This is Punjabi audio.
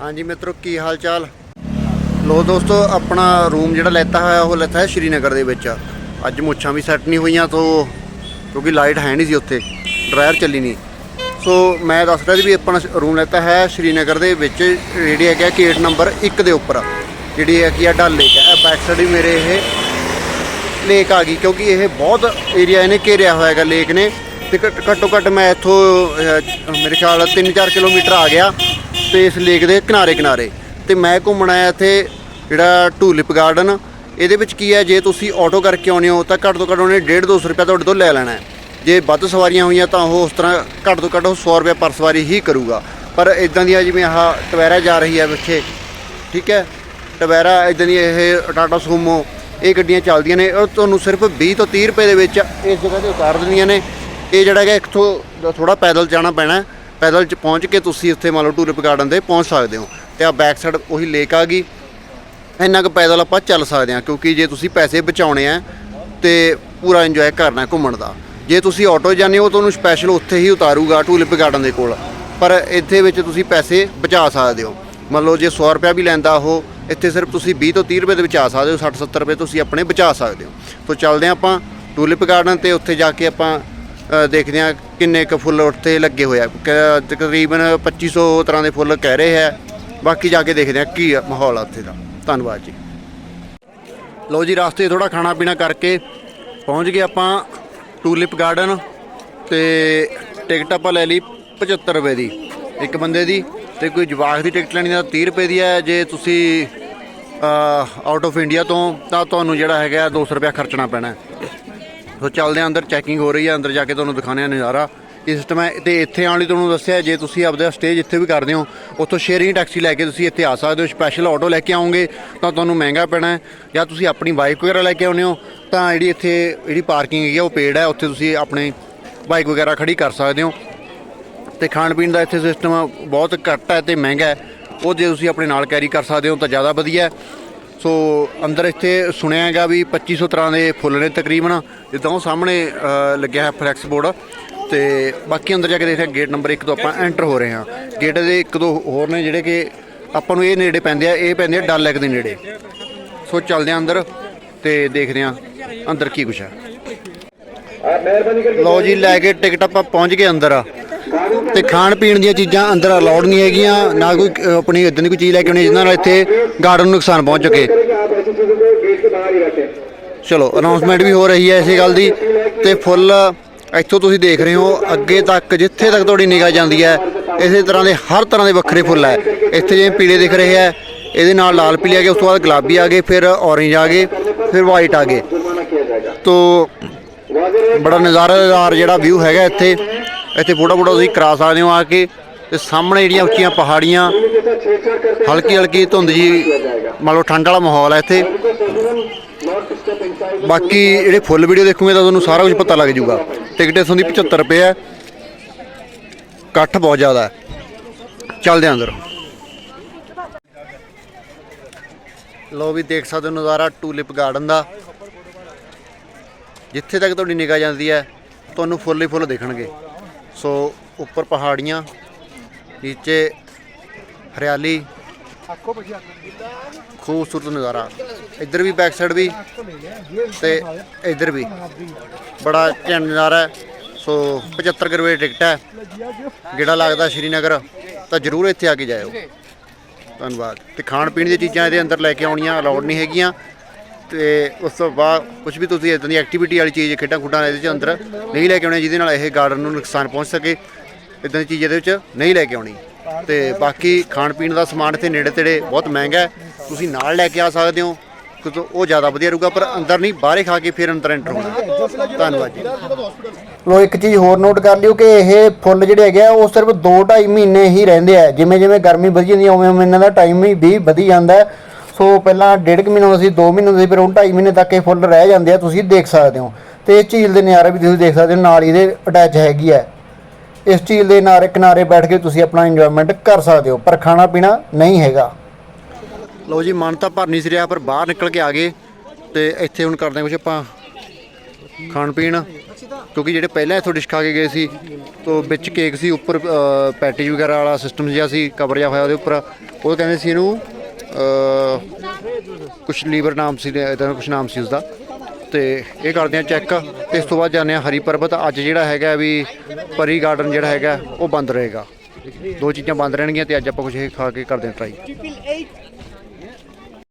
ਹਾਂਜੀ ਮਿੱਤਰੋ, ਕੀ ਹਾਲ ਚਾਲ ਲੋ ਦੋਸਤੋ, ਆਪਣਾ ਰੂਮ ਜਿਹੜਾ ਲੈਤਾ ਹੋਇਆ, ਉਹ ਲੈਤਾ ਹੈ ਸ਼੍ਰੀਨਗਰ ਦੇ ਵਿੱਚ। ਅੱਜ ਮੁੱਛਾਂ ਵੀ ਸੈੱਟ ਨਹੀਂ ਹੋਈਆਂ, ਤੋਂ ਕਿਉਂਕਿ ਲਾਈਟ ਹੈ ਨਹੀਂ ਸੀ ਉੱਥੇ, ਡਰਾਇਰ ਚੱਲੀ ਨਹੀਂ। ਸੋ ਮੈਂ ਦੱਸ ਰਿਹਾ ਸੀ ਵੀ ਆਪਣਾ ਰੂਮ ਲੈਤਾ ਹੈ ਸ਼੍ਰੀਨਗਰ ਦੇ ਵਿੱਚ, ਜਿਹੜੀ ਹੈਗਾ ਗੇਟ ਨੰਬਰ 1 ਦੇ ਉੱਪਰ, ਜਿਹੜੀ ਹੈਗੀ ਆ ਡਲ ਲੇਕ ਹੈ। ਬੈਕ ਸਾਈਡ ਵੀ ਮੇਰੇ ਇਹ ਲੇਕ ਆ ਗਈ, ਕਿਉਂਕਿ ਇਹ ਬਹੁਤ ਏਰੀਆ ਇਹਨੇ ਘੇਰਿਆ ਹੋਇਆ ਹੈਗਾ ਲੇਕ ਨੇ। ਤੇ ਘੱਟ- ਘੱਟੋ ਘੱਟ ਮੈਂ ਇੱਥੋਂ ਮੇਰੇ ਖਿਆਲ 3-4 ਕਿਲੋਮੀਟਰ ਆ ਗਿਆ। ਤੇ ਇਸ ਲੇਕ ਦੇ ਕਿਨਾਰੇ ਕਿਨਾਰੇ। ਤੇ ਮੈਂ ਘੁੰਮਣ ਆਇਆ ਇੱਥੇ ਜਿਹੜਾ ਟੂਲਿਪ ਗਾਰਡਨ। ਇਹਦੇ ਵਿੱਚ ਕੀ ਹੈ, ਜੇ ਤੁਸੀਂ ਆਟੋ ਕਰਕੇ ਆਉਣੇ ਹੋ ਤਾਂ ਘੱਟ ਤੋਂ ਘੱਟ ਉਹਨੇ 1.5-200 ਰੁਪਏ ਤੁਹਾਡੇ ਤੋਂ ਲੈ ਲੈਣਾ ਹੈ। ਜੇ ਵੱਧ ਸਵਾਰੀਆਂ ਹੋਈਆਂ ਤਾਂ ਉਹ ਉਸ ਤਰ੍ਹਾਂ ਘੱਟ ਤੋਂ ਘੱਟ ਉਹ 100 ਰੁਪਏ ਪਰ ਸਵਾਰੀ ਹੀ ਕਰੂਗਾ। ਪਰ ਇਦਾਂ ਦੀਆਂ ਜਿਵੇਂ ਆਹ ਟਵੈਰਾ ਜਾ ਰਹੀ ਹੈ ਪਿੱਛੇ, ਠੀਕ ਹੈ? ਟਵੈਰਾ ਇਦਾਂ ਦੀ ਇਹ ਟਾਟਾ ਸੂਮੋ, ਇਹ ਗੱਡੀਆਂ ਚੱਲਦੀਆਂ ਨੇ। ਉਹ ਤੁਹਾਨੂੰ ਸਿਰਫ 20 ਤੋਂ 30 ਰੁਪਏ ਦੇ ਵਿੱਚ ਇਸ ਜਗ੍ਹਾ ਤੇ ਉਤਾਰ ਦਿੰਦੀਆਂ ਨੇ। ਇਹ ਜਿਹੜਾ ਹੈਗਾ, ਇੱਥੋਂ ਥੋੜਾ ਪੈਦਲ ਜਾਣਾ ਪੈਣਾ ਪੈਦਲ ਚ ਪਹੁੰਚ ਕੇ ਤੁਸੀਂ ਉੱਥੇ ਮੰਨ ਲਓ ਟੂਲਿਪ ਗਾਰਡਨ ਦੇ ਪਹੁੰਚ ਸਕਦੇ ਹੋ। ਤੇ ਆ ਬੈਕ ਸਾਈਡ ਉਹੀ ਲੇਕ ਆ ਗਈ। ਇੰਨਾ ਕੁ ਪੈਦਲ ਆਪਾਂ ਚੱਲ ਸਕਦੇ ਹਾਂ, ਕਿਉਂਕਿ ਜੇ ਤੁਸੀਂ ਪੈਸੇ ਬਚਾਉਣੇ ਆ ਤੇ ਪੂਰਾ ਇੰਜੋਏ ਕਰਨਾ ਘੁੰਮਣ ਦਾ। ਜੇ ਤੁਸੀਂ ਆਟੋ ਜਾਂਦੇ ਹੋ ਤੁਹਾਨੂੰ ਸਪੈਸ਼ਲ ਉੱਥੇ ਹੀ ਉਤਾਰੂਗਾ ਟੂਲਿਪ ਗਾਰਡਨ ਦੇ ਕੋਲ। ਪਰ ਇੱਥੇ ਵਿੱਚ ਤੁਸੀਂ ਪੈਸੇ ਬਚਾ ਸਕਦੇ ਹੋ। ਮੰਨ ਲਓ ਜੇ 100 ਰੁਪਿਆ ਵੀ ਲੈਂਦਾ ਉਹ, ਇੱਥੇ ਸਿਰਫ ਤੁਸੀਂ 20 ਤੋਂ 30 ਰੁਪਏ ਦੇ ਬਚਾ ਸਕਦੇ ਹੋ 60 70 ਰੁਪਏ ਤੁਸੀਂ ਆਪਣੇ ਬਚਾ ਸਕਦੇ ਹੋ। ਤੋਂ ਚੱਲਦੇ ਹਾਂ ਆਪਾਂ ਟੂਲਿਪ ਗਾਰਡਨ ਤੇ, ਉੱਥੇ ਜਾ ਕੇ ਆਪਾਂ ਦੇਖਦੇ ਹਾਂ ਕਿੰਨੇ ਕੁ ਫੁੱਲ ਉੱਥੇ ਲੱਗੇ ਹੋਏ ਆ। ਕ- ਤਕਰੀਬਨ 2500 ਤਰ੍ਹਾਂ ਦੇ ਫੁੱਲ ਕਹਿ ਰਹੇ ਹੈ ਬਾਕੀ ਜਾ ਕੇ ਦੇਖਦੇ ਹਾਂ ਕੀ ਆ ਮਾਹੌਲ ਆ ਉੱਥੇ ਦਾ। ਧੰਨਵਾਦ ਜੀ। ਲੋ ਜੀ, ਰਸਤੇ ਥੋੜਾ ਖਾਣਾ ਪੀਣਾ ਕਰਕੇ ਪਹੁੰਚ ਗਏ ਆਪਾਂ ਟੂਲਿਪ ਗਾਰਡਨ ਤੇ ਟਿਕਟ ਆਪਾਂ ਲੈ ਲਈ 75 ਰੁਪਏ ਦੀ ਇੱਕ ਬੰਦੇ ਦੀ ਤੇ ਕੋਈ ਜਵਾਕ ਦੀ ਟਿਕਟ ਲੈਣੀ ਤਾਂ 30 ਰੁਪਏ ਦੀ ਹੈ। ਜੇ ਤੁਸੀਂ ਆਊਟ ਆਫ ਇੰਡੀਆ ਤੋਂ ਤਾਂ ਤੁਹਾਨੂੰ ਜਿਹੜਾ ਹੈਗਾ 200 ਰੁਪਏ ਖਰਚਣਾ ਪੈਣਾ ਸੋ ਚੱਲਦੇ ਹਾਂ ਅੰਦਰ ਚੈਕਿੰਗ ਹੋ ਰਹੀ ਹੈ, ਅੰਦਰ ਜਾ ਕੇ ਤੁਹਾਨੂੰ ਦਿਖਾਉਂਦੇ ਹਾਂ ਨਜ਼ਾਰਾ। ਇਹ ਸਿਸਟਮ ਹੈ, ਤੇ ਇੱਥੇ ਆਉਣ ਲਈ ਤੁਹਾਨੂੰ ਦੱਸਿਆ, ਜੇ ਤੁਸੀਂ ਆਪਦਾ ਸਟੇ ਜਿੱਥੇ ਵੀ ਕਰਦੇ ਹੋ, ਉੱਥੋਂ ਸ਼ੇਅਰਿੰਗ ਟੈਕਸੀ ਲੈ ਕੇ ਤੁਸੀਂ ਇੱਥੇ ਆ ਸਕਦੇ ਹੋ ਸਪੈਸ਼ਲ ਆਟੋ ਲੈ ਕੇ ਆਉਂਗੇ, ਤਾਂ ਤੁਹਾਨੂੰ ਮਹਿੰਗਾ ਪੈਣਾ ਹੈ। ਜਾਂ ਤੁਸੀਂ ਆਪਣੀ ਬਾਈਕ ਵਗੈਰਾ ਲੈ ਕੇ ਆਉਂਦੇ ਹੋ, ਤਾਂ ਜਿਹੜੀ ਇੱਥੇ, ਜਿਹੜੀ ਪਾਰਕਿੰਗ ਹੈਗੀ ਆ, ਉਹ ਪੇਡ ਹੈ, ਉੱਥੇ ਤੁਸੀਂ ਆਪਣੇ ਬਾਈਕ ਵਗੈਰਾ ਖੜੀ ਕਰ ਸਕਦੇ ਹੋ। ਤੇ ਖਾਣ ਪੀਣ ਦਾ ਇੱਥੇ ਸਿਸਟਮ ਬਹੁਤ ਘੱਟ ਹੈ ਤੇ ਮਹਿੰਗਾ ਹੈ। ਉਹ ਜੇ ਤੁਸੀਂ ਆਪਣੇ ਨਾਲ ਕੈਰੀ ਕਰ ਸਕਦੇ ਹੋ, ਤਾਂ ਜ਼ਿਆਦਾ ਵਧੀਆ ਹੈ। ਸੋ ਅੰਦਰ ਇੱਥੇ ਸੁਣਿਆ ਹੈਗਾ ਵੀ 2500 ਤਰ੍ਹਾਂ ਦੇ ਫੁੱਲ ਨੇ ਤਕਰੀਬਨ ਜਿੱਦਾਂ ਉਹ ਸਾਹਮਣੇ ਲੱਗਿਆ ਹੈ ਫਲੈਕਸ ਬੋਰਡ। ਤੇ ਬਾਕੀ ਅੰਦਰ ਜਾ ਕੇ ਦੇਖਦੇ ਹਾਂ ਗੇਟ ਨੰਬਰ 1 ਤੋਂ ਆਪਾਂ ਐਂਟਰ ਹੋ ਰਹੇ ਹਾਂ। ਗੇਟ ਦੇ ਇੱਕ ਦੋ ਹੋਰ ਨੇ ਜਿਹੜੇ ਕਿ ਆਪਾਂ ਨੂੰ ਇਹ ਨੇੜੇ ਪੈਂਦੇ ਆ ਇਹ ਪੈਂਦੇ ਆ ਡਲ ਲੈਕ ਦੇ ਨੇੜੇ। ਸੋ ਚੱਲਦੇ ਹਾਂ ਅੰਦਰ ਤੇ ਦੇਖਦੇ ਹਾਂ ਅੰਦਰ ਕੀ ਕੁਛ ਹੈ। ਲਓ ਜੀ ਲੈ ਕੇ ਟਿਕਟ ਆਪਾਂ ਪਹੁੰਚ ਗਏ ਅੰਦਰ। ਤੇ ਖਾਣ ਪੀਣ ਦੀਆਂ ਚੀਜ਼ਾਂ ਅੰਦਰ ਅਲਾਉਡ ਨਹੀਂ ਹੈਗੀਆਂ, ਨਾ ਕੋਈ ਆਪਣੀ ਇਦਾਂ ਦੀ ਕੋਈ ਚੀਜ਼ ਲੈ ਕੇ ਆਉਣੀ ਜਿਸ ਨਾਲ ਇੱਥੇ ਗਾਰਡਨ ਨੂੰ ਨੁਕਸਾਨ ਪਹੁੰਚ ਚੁੱਕੇ ਚਲੋ ਅਨਾਉਂਸਮੈਂਟ ਵੀ ਹੋ ਰਹੀ ਹੈ ਇਸੇ ਗੱਲ ਦੀ। ਤੇ ਫੁੱਲ ਇੱਥੋਂ ਤੁਸੀਂ ਦੇਖ ਰਹੇ ਹੋ, ਅੱਗੇ ਤੱਕ ਜਿੱਥੇ ਤੱਕ ਤੁਹਾਡੀ ਨਿਗਾਹ ਜਾਂਦੀ ਹੈ, ਇਸੇ ਤਰ੍ਹਾਂ ਦੇ ਹਰ ਤਰ੍ਹਾਂ ਦੇ ਵੱਖਰੇ ਫੁੱਲ ਹੈ। ਇੱਥੇ ਜਿਵੇਂ ਪੀਲੇ ਦਿਖ ਰਹੇ ਹੈ, ਇਹਦੇ ਨਾਲ ਲਾਲ ਪੀਲੇ ਆ ਗਏ, ਉਸ ਤੋਂ ਬਾਅਦ ਗੁਲਾਬੀ ਆ ਗਏ, ਫਿਰ ਔਰੇਂਜ ਆ ਗਏ, ਫਿਰ ਵਾਈਟ ਆ ਗਏ। ਤੋਂ, ਬੜਾ ਨਜ਼ਾਰੇਦਾਰ ਜਿਹੜਾ ਵਿਊ ਹੈਗਾ ਇੱਥੇ। ਇੱਥੇ ਫੋਟੋ ਫੋਟੋ ਤੁਸੀਂ ਕਰਾ ਸਕਦੇ ਹੋ ਆ ਕੇ ਤੇ ਸਾਹਮਣੇ ਜਿਹੜੀਆਂ ਉੱਚੀਆਂ ਪਹਾੜੀਆਂ ਹਲਕੀ ਹਲਕੀ ਧੁੰਦ ਜੀ, ਮੰਨ ਲਓ ਠੰਡ ਵਾਲਾ ਮਾਹੌਲ ਹੈ ਇੱਥੇ। ਬਾਕੀ ਜਿਹੜੇ ਫੁੱਲ ਵੀਡੀਓ ਦੇਖੋਗੇ ਤਾਂ ਤੁਹਾਨੂੰ ਸਾਰਾ ਕੁਝ ਪਤਾ ਲੱਗ ਜਾਊਗਾ। ਟਿਕਟ ਇਥੋਂ ਦੀ 75 ਰੁਪਏ ਹੈ ਇਕੱਠ ਬਹੁਤ ਜ਼ਿਆਦਾ ਹੈ। ਚੱਲਦੇ ਅੰਦਰ। ਲੋ ਵੀ ਦੇਖ ਸਕਦੇ ਹੋ ਨਜ਼ਾਰਾ ਟੂਲਿਪ ਗਾਰਡਨ ਦਾ। ਜਿੱਥੇ ਤੱਕ ਤੁਹਾਡੀ ਨਿਗਾਹ ਜਾਂਦੀ ਹੈ, ਤੁਹਾਨੂੰ ਫੁੱਲ ਹੀ ਫੁੱਲ ਦੇਖਣਗੇ। ਸੋ ਉੱਪਰ ਪਹਾੜੀਆਂ, ਨੀਚੇ ਹਰਿਆਲੀ, ਖੂਬਸੂਰਤ ਨਜ਼ਾਰਾ। ਇੱਧਰ ਵੀ ਬੈਕ ਸਾਈਡ ਵੀ ਤੇ ਇੱਧਰ ਵੀ। ਬੜਾ ਘੈਂਟ ਨਜ਼ਾਰਾ ਹੈ। ਸੋ 75 ਕੁ ਰੁਪਏ ਟਿਕਟ ਹੈ। ਜਿਹੜਾ ਲੱਗਦਾ ਸ਼੍ਰੀਨਗਰ, ਤਾਂ ਜ਼ਰੂਰ ਇੱਥੇ ਆ ਕੇ ਜਾਇਓ। ਧੰਨਵਾਦ। ਤੇ ਖਾਣ ਪੀਣ ਦੀਆਂ ਚੀਜ਼ਾਂ ਇਹਦੇ ਅੰਦਰ ਲੈ ਕੇ ਆਉਣੀਆਂ ਅਲਾਉਡ ਨਹੀਂ ਹੈਗੀਆਂ। ਤੇ ਉਸ ਤੋਂ ਬਾਅਦ ਕੁਝ ਵੀ ਤੁਸੀਂ ਇਦਾਂ ਦੀ ਐਕਟੀਵਿਟੀ ਵਾਲੀ ਚੀਜ਼ ਖੇਡਾਂ ਖੁੱਡਾਂ ਇਹਦੇ ਚ ਅੰਦਰ ਨਹੀਂ ਲੈ ਕੇ ਆਉਣੀ ਜਿਹਦੇ ਨਾਲ ਇਹ ਗਾਰਡਨ ਨੂੰ ਨੁਕਸਾਨ ਪਹੁੰਚ ਸਕੇ ਇਦਾਂ ਦੀ ਚੀਜ਼ ਇਹਦੇ ਵਿੱਚ ਨਹੀਂ ਲੈ ਕੇ ਆਉਣੀ। ਤੇ ਬਾਕੀ ਖਾਣ ਪੀਣ ਦਾ ਸਮਾਨ ਇੱਥੇ ਨੇੜੇ ਤੇੜੇ ਬਹੁਤ ਮਹਿੰਗਾ ਹੈ, ਤੁਸੀਂ ਨਾਲ ਲੈ ਕੇ ਆ ਸਕਦੇ ਹੋ, ਕਿਉਂਕਿ ਉਹ ਜ਼ਿਆਦਾ ਵਧੀਆ ਰਹੂਗਾ, ਪਰ ਅੰਦਰ ਨਹੀਂ, ਬਾਹਰੇ ਖਾ ਕੇ ਫਿਰ ਅੰਦਰ ਐਂਟਰ ਹੋਣਾ। ਧੰਨਵਾਦ ਜੀ। ਲੋ ਇੱਕ ਚੀਜ਼ ਹੋਰ ਨੋਟ ਕਰ ਲਿਓ ਕਿ ਇਹ ਫੁੱਲ ਜਿਹੜੇ ਹੈਗੇ ਆ, ਉਹ ਸਿਰਫ 2.5 ਮਹੀਨੇ ਹੀ ਰਹਿੰਦੇ ਆ। ਜਿਵੇਂ ਜਿਵੇਂ ਗਰਮੀ ਵਧੀ ਜਾਂਦੀ ਹੈ ਉਵੇਂ ਉਵੇਂ ਇਹਨਾਂ ਦਾ ਟਾਈਮ ਵੀ ਵਧੀ ਜਾਂਦਾ ਹੈ। ਸੋ ਪਹਿਲਾਂ ਡੇਢ ਕੁ ਮਹੀਨਾ ਹੁੰਦਾ ਸੀ 2 ਮਹੀਨੇ ਹੁੰਦਾ ਸੀ, ਫਿਰ ਹੁਣ 2.5 ਮਹੀਨੇ ਤੱਕ ਇਹ ਫੁੱਲ ਰਹਿ ਜਾਂਦੇ ਆ, ਤੁਸੀਂ ਦੇਖ ਸਕਦੇ ਹੋ। ਤੇ ਇਹ ਝੀਲ ਦੇ ਨਜ਼ਾਰੇ ਵੀ ਤੁਸੀਂ ਦੇਖ ਸਕਦੇ ਹੋ, ਨਾਲ ਹੀ ਇਹਦੇ ਅਟੈਚ ਹੈਗੀ ਹੈ। ਇਸ ਝੀਲ ਦੇ ਨਾਰੇ, ਕਿਨਾਰੇ ਬੈਠ ਕੇ ਤੁਸੀਂ ਆਪਣਾ ਇੰਜੋਇਮੈਂਟ ਕਰ ਸਕਦੇ ਹੋ, ਪਰ ਖਾਣਾ ਪੀਣਾ ਨਹੀਂ ਹੈਗਾ। ਲਓ ਜੀ, ਮਨ ਤਾਂ ਭਰ ਨਹੀਂ ਸੀ ਰਿਹਾ, ਪਰ ਬਾਹਰ ਨਿਕਲ ਕੇ ਆ ਗਏ ਤੇ ਇੱਥੇ ਹੁਣ ਕਰਦੇ ਹਾਂ ਕੁਝ ਆਪਾਂ ਖਾਣ ਪੀਣ, ਕਿਉਂਕਿ ਜਿਹੜੇ ਪਹਿਲਾਂ ਇੱਥੋਂ ਡਿਸ਼ ਖਾ ਕੇ ਗਏ ਸੀ, ਤੋਂ ਵਿੱਚ ਕੇਕ ਸੀ, ਉੱਪਰ ਪੈਟੀਜ ਵਗੈਰਾ ਵਾਲਾ ਸਿਸਟਮ ਜਿਹਾ ਸੀ ਕਵਰ ਜਿਹਾ ਹੋਇਆ ਉਹਦੇ ਉੱਪਰ। ਉਹ ਕਹਿੰਦੇ ਸੀ ਇਹਨੂੰ ਕੁਛ ਲੀਵਰ ਨਾਮ ਸੀ ਇਦਾਂ ਕੁਛ ਨਾਮ ਸੀ ਉਸਦਾ। ਤੇ ਇਹ ਕਰਦੇ ਆ ਚੈੱਕ। ਇਸ ਤੋਂ ਬਾਅਦ ਜਾਂਦੇ ਆ ਹਰੀ ਪਰਬਤ। ਅੱਜ ਜਿਹੜਾ ਹੈਗਾ ਵੀ ਪਰੀ ਗਾਰਡਨ ਜਿਹੜਾ ਹੈਗਾ, ਉਹ ਬੰਦ ਰਹੇਗਾ। ਦੋ ਚੀਜ਼ਾਂ ਬੰਦ ਰਹਿਣਗੀਆਂ ਤੇ ਅੱਜ ਆਪਾਂ ਕੁਝ ਇਹ ਖਾ ਕੇ ਕਰਦੇ ਆ ਟਰਾਈ